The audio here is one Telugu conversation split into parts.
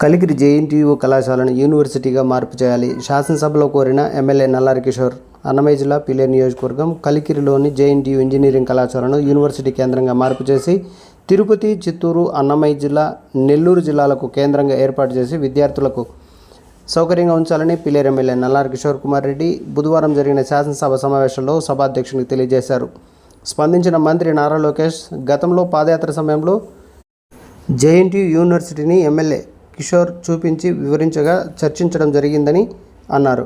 కలిగిరి జేఎన్టీయూ కళాశాలను యూనివర్సిటీగా మార్పు చేయాలి. శాసనసభలో కోరిన ఎమ్మెల్యే నల్లారి కిషోర్ అన్నమయ్య జిల్లా పిలేరు నియోజకవర్గం కలికిరిలోని జేఎన్టీయూ ఇంజనీరింగ్ కళాశాలను యూనివర్సిటీ కేంద్రంగా మార్పు చేసి తిరుపతి చిత్తూరు అన్నమయ్య జిల్లా నెల్లూరు జిల్లాలకు కేంద్రంగా ఏర్పాటు చేసి విద్యార్థులకు సౌకర్యంగా ఉంచాలని పిలేరు ఎమ్మెల్యే నల్లారి కిషోర్ కుమార్ రెడ్డి బుధవారం జరిగిన శాసనసభ సమావేశంలో సభాధ్యక్షునికి తెలియజేశారు. స్పందించిన మంత్రి నారా లోకేష్ గతంలో పాదయాత్ర సమయంలో జేఎన్టీయూ యూనివర్సిటీని ఎమ్మెల్యే కిషోర్ చూపించి వివరించగా చర్చించడం జరిగిందని అన్నారు.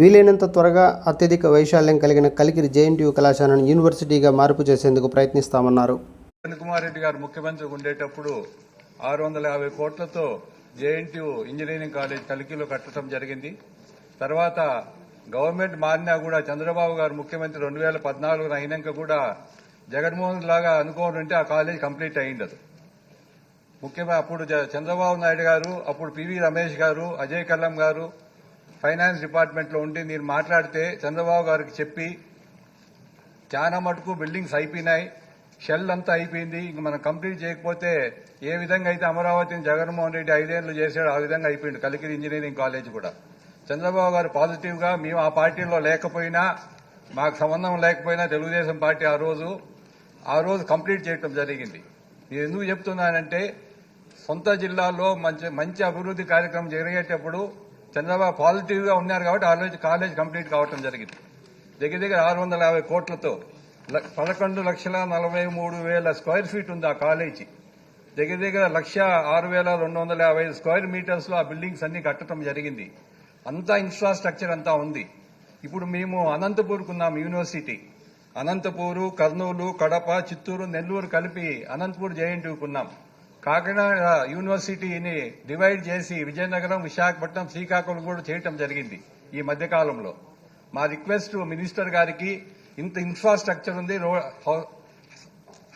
వీలైనంత త్వరగా అత్యధిక వైశాల్యం కలిగిన కలికిరి జేఎన్టీయూ కళాశాలను యూనివర్సిటీగా మార్పు చేసేందుకు ప్రయత్నిస్తామన్నారు. కుమార్ రెడ్డి గారు ముఖ్యమంత్రి ఉండేటప్పుడు ఆరు వందల యాభై కోట్లతో జేఎన్టీయూ ఇంజనీరింగ్ కాలేజ్ కలికిలో కట్టడం జరిగింది. తర్వాత గవర్నమెంట్ మారినా కూడా చంద్రబాబు గారు ముఖ్యమంత్రి రెండు వేల పద్నాలుగున అయినాక కూడా జగన్మోహన్ లాగా అనుకోనుంటే ఆ కాలేజ్ కంప్లీట్ అయ్యిండదు. ముఖ్యంగా అప్పుడు చంద్రబాబు నాయుడు గారు అప్పుడు పివి రమేష్ గారు అజయ్ కల్లం గారు ఫైనాన్స్ డిపార్ట్మెంట్లో ఉండి నేను మాట్లాడితే చంద్రబాబు గారికి చెప్పి చాలా మటుకు బిల్డింగ్స్ అయిపోయినాయి షెల్ అంతా అయిపోయింది ఇంక మనం కంప్లీట్ చేయకపోతే ఏ విధంగా అయితే అమరావతిని జగన్మోహన్ రెడ్డి ఐదేళ్ళు చేశాడో ఆ విధంగా అయిపోయింది కలికిరి ఇంజనీరింగ్ కాలేజ్ కూడా. చంద్రబాబు గారు పాజిటివ్గా మేము ఆ పార్టీలో లేకపోయినా మాకు సంబంధం లేకపోయినా తెలుగుదేశం పార్టీ ఆ రోజు ఆ రోజు కంప్లీట్ చేయటం జరిగింది. నేను ఎందుకు చెప్తున్నానంటే సొంత జిల్లాలో మంచి మంచి అభివృద్ధి కార్యక్రమం జరిగేటప్పుడు చంద్రబాబు పాజిటివ్గా ఉన్నారు కాబట్టి ఆ కాలేజ్ కంప్లీట్ కావటం జరిగింది. దగ్గర దగ్గర ఆరు వందల యాభై కోట్లతో ల- పదకొండు లక్షల నలభై మూడు వేల స్క్వేర్ ఫీట్ ఉంది ఆ కాలేజీ దగ్గర దగ్గర లక్ష ఆరు వేల రెండు వందల యాభై ఐదు స్క్వేర్ మీటర్స్లో ఆ బిల్డింగ్స్ అన్ని కట్టడం జరిగింది. అంతా ఇన్ఫ్రాస్ట్రక్చర్ అంతా ఉంది. ఇప్పుడు మేము అనంతపూర్కు ఉన్నాం యూనివర్సిటీ అనంతపూరు కర్నూలు కడప చిత్తూరు నెల్లూరు కలిపి అనంతపూర్ జేఎన్టీకున్నాం కాకినాడ యూనివర్సిటీని డివైడ్ చేసి విజయనగరం విశాఖపట్నం శ్రీకాకుళం కూడా చేయటం జరిగింది ఈ మధ్యకాలంలో మా రిక్వెస్ట్ మినిస్టర్ గారికి ఇంత ఇన్ఫ్రాస్ట్రక్చర్ ఉంది రో-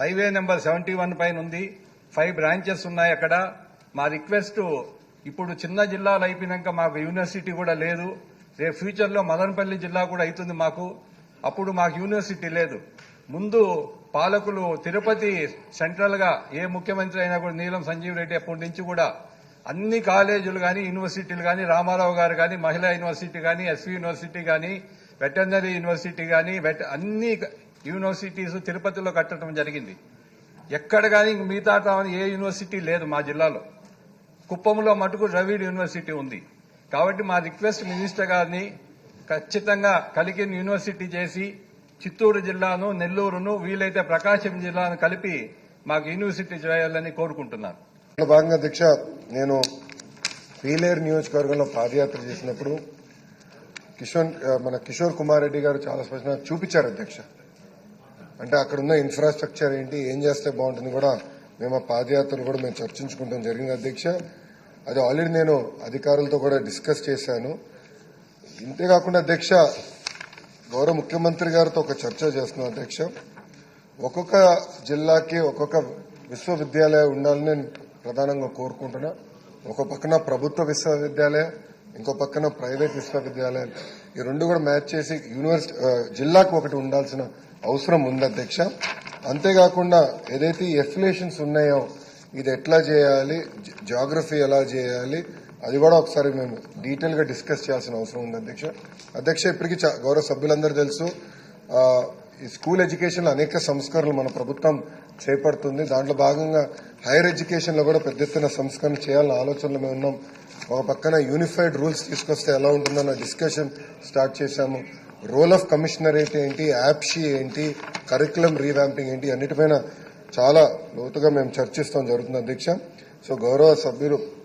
హైవే నెంబర్ సెవెంటీ వన్ పైన ఉంది ఫైవ్ బ్రాంచెస్ ఉన్నాయి అక్కడ. మా రిక్వెస్ట్ ఇప్పుడు చిన్న జిల్లాలు అయిపోయినాక మాకు యూనివర్సిటీ కూడా లేదు. రేపు ఫ్యూచర్లో మదనపల్లి జిల్లా కూడా అవుతుంది మాకు. అప్పుడు మాకు యూనివర్సిటీ లేదు. ముందు పాలకులు తిరుపతి సెంట్రల్గా ఏ ముఖ్యమంత్రి అయినా కూడా నీలం సంజీవ్ రెడ్డి అప్పటి నుంచి కూడా అన్ని కాలేజీలు కానీ యూనివర్సిటీలు కానీ రామారావు గారు కానీ మహిళా యూనివర్సిటీ కానీ ఎస్వి యూనివర్సిటీ కానీ వెటర్నరీ యూనివర్సిటీ కానీ అన్ని యూనివర్సిటీస్ తిరుపతిలో కట్టడం జరిగింది. ఎక్కడ కానీ మిగతా తావని ఏ యూనివర్సిటీ లేదు మా జిల్లాలో. కుప్పంలో మటుకు ద్రవిడ్ యూనివర్సిటీ ఉంది. కాబట్టి మా రిక్వెస్ట్ మినిస్టర్ గారిని ఖచ్చితంగా కలిగిన యూనివర్సిటీ చేసి చిత్తూరు జిల్లాను నెల్లూరును వీలైతే ప్రకాశం జిల్లాను కలిపి మాకు యూనివర్సిటీ చేయాలని కోరుకుంటున్నాను. భాగంగా దీక్ష నేను పీలేరు నియోజకవర్గంలో పాదయాత్ర చేసినప్పుడు కిషోర్ మన కిషోర్ కుమార్ రెడ్డి గారు చాలా స్పష్టంగా చూపించారు అధ్యక్ష. అంటే అక్కడ ఉన్న ఇన్ఫ్రాస్ట్రక్చర్ ఏంటి ఏం చేస్తే బాగుంటుంది కూడా మేము ఆ పాదయాత్రను కూడా మేము చర్చించుకుంటాం జరిగింది అధ్యక్ష. అది ఆల్రెడీ నేను అధికారులతో కూడా డిస్కస్ చేశాను. ఇంతేకాకుండా అధ్యక్ష గౌరవ ముఖ్యమంత్రి గారితో ఒక చర్చ చేస్తున్నాం అధ్యక్ష. ఒక్కొక్క జిల్లాకి ఒక్కొక్క విశ్వవిద్యాలయం ఉండాలని నేను ప్రధానంగా కోరుకుంటున్నా. ఒక పక్కన ప్రభుత్వ విశ్వవిద్యాలయం ఇంకో పక్కన ప్రైవేట్ విశ్వవిద్యాలయం. ఈ రెండు కూడా మ్యాచ్ చేసి యూనివర్సిటీ జిల్లాకు ఒకటి ఉండాల్సిన అవసరం ఉంది అధ్యక్ష. అంతేకాకుండా ఏదైతే ఈ ఎఫిలేషన్స్ ఉన్నాయో ఇది ఎట్లా చేయాలి జాగ్రఫీ ఎలా చేయాలి అది కూడా ఒకసారి మేము డీటెయిల్గా డిస్కస్ చేయాల్సిన అవసరం ఉంది అధ్యక్ష. అధ్యక్ష ఇప్పటికీ చా- గౌరవ సభ్యులందరూ తెలుసు ఈ స్కూల్ ఎడ్యుకేషన్లో అనేక సంస్కరణలు మన ప్రభుత్వం చేపడుతుంది. దాంట్లో భాగంగా హైయర్ ఎడ్యుకేషన్లో కూడా పెద్ద ఎత్తున సంస్కరణ చేయాలన్న ఆలోచనలో మేము ఉన్నాం. ఒక పక్కన యూనిఫైడ్ రూల్స్ తీసుకొస్తే ఎలా ఉంటుందన్న డిస్కషన్ స్టార్ట్ చేశాము. రోల్ ఆఫ్ కమిషనరేట్ ఏంటి యాప్షీ ఏంటి కరికులం రీవ్యాంపింగ్ ఏంటి అన్నిటిపైన చాలా లోతుగా మేము చర్చిస్తాం జరుగుతుంది అధ్యక్ష. సో గౌరవ సభ్యులు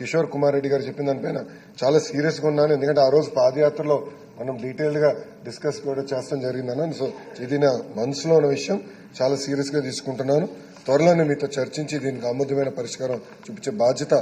కిషోర్ కుమార్ రెడ్డి గారు చెప్పిన దానిపైన చాలా సీరియస్గా ఉన్నాను. ఎందుకంటే ఆ రోజు పాదయాత్రలో మనం డీటెయిల్గా డిస్కస్ కూడా చేస్తాం జరిగిందన్నాను సో ఇది నా మనసులో ఉన్న విషయం. చాలా సీరియస్గా తీసుకుంటున్నాను. త్వరలోనే మీతో చర్చించి దీనికి అమూల్యమైన పరిష్కారం చూపించే బాధ్యత